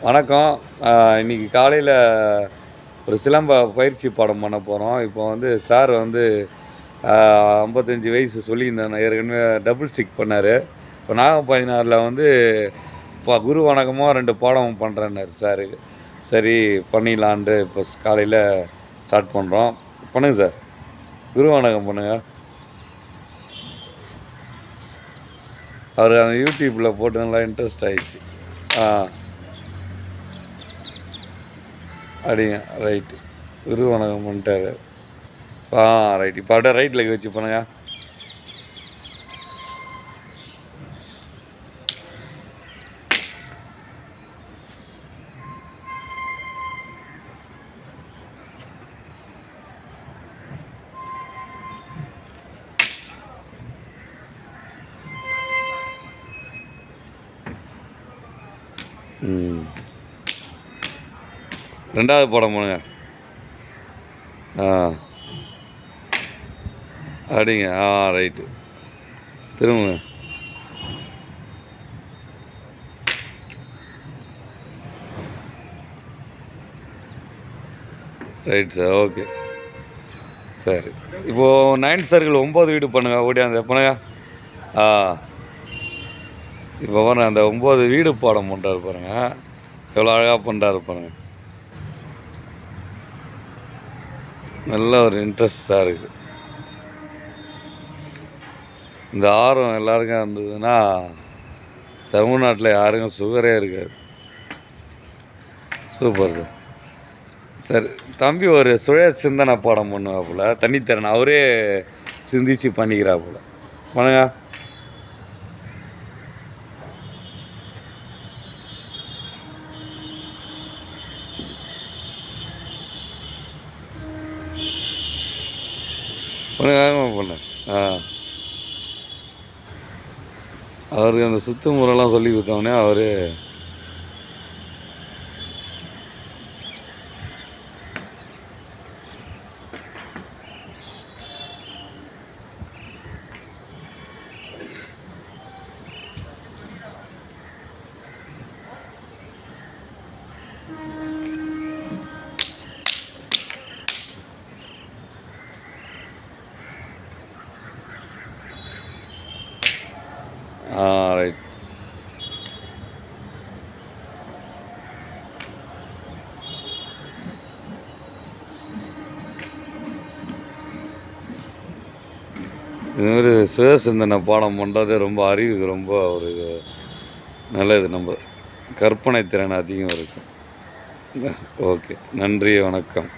வணக்கம். இன்றைக்கி காலையில் ஒரு சிலம்ப பயிற்சி பாடம் பண்ண போகிறோம் இப்போ வந்து சார் வந்து ஐம்பத்தஞ்சு வயசு சொல்லியிருந்தேன் ஏற்கனவே டபுள் ஸ்டிக் பண்ணார். இப்போ நாகம் பதினாறில் வந்து இப்போ குரு வணக்கமாக ரெண்டு பாடம் பண்ணுறேன்னாரு சார் சரி பண்ணிடலான்ட்டு இப்போ காலையில் ஸ்டார்ட் பண்ணுறோம் பண்ணுங்க சார் குரு வணக்கம் பண்ணுங்கள் அவர் அந்த யூடியூப்பில் போட்டு நல்லா இன்ட்ரெஸ்ட் ஆயிடுச்சு. ஆ. அப்படிங்க. ரைட்டு குரு வணக்கம் பண்ணிட்டாரு. ஆ ரைட் இப்போ அப்படியே ரைட் லெக் வச்சு பண்ணுங்க. ம். ரெண்டாவது படம் போனுங்க ஆ. அப்படிங்க ஆ ரைட்டு திரும்புங்க. ரைட் சார் ஓகே சரி. இப்போது நைன்த் சர்க்கிள் ஒம்பது வீடு பண்ணுங்கள் ஓடியாந்து பண்ணுங்க ஆ. இப்போ பாருங்கள் அந்த ஒம்பது வீடு பாடம் பண்ணுறாரு பாருங்கள் எவ்வளோ அழகாக பண்ணுறாரு பாருங்கள் நல்ல ஒரு இன்ட்ரெஸ்டாக இருக்குது இந்த ஆர்வம் எல்லாருக்கும் இருந்ததுன்னா தமிழ்நாட்டில் யாருக்கும் சுகரே இருக்காது. சூப்பர் சார் சரி தம்பி ஒரு சுய சிந்தனை பாடம் பண்ணுவாப்புல தண்ணித்தரன் அவரே சிந்திச்சு பண்ணிக்கிறாப்புல. பண்ணுங்க. பண்ணுங்க வேகமாக ஆ. அவருக்கு அந்த சுத்து முறைலாம் சொல்லி கொடுத்தோடனே அவர் ஆ ரைட் இதுமாரி சுய சிந்தனை பாடம் பண்ணுறது ரொம்ப அறிவுக்கு ரொம்ப ஒரு நல்லது நம்ம கற்பனை திறன் அதிகம் இருக்கும் ஓகே நன்றி வணக்கம்.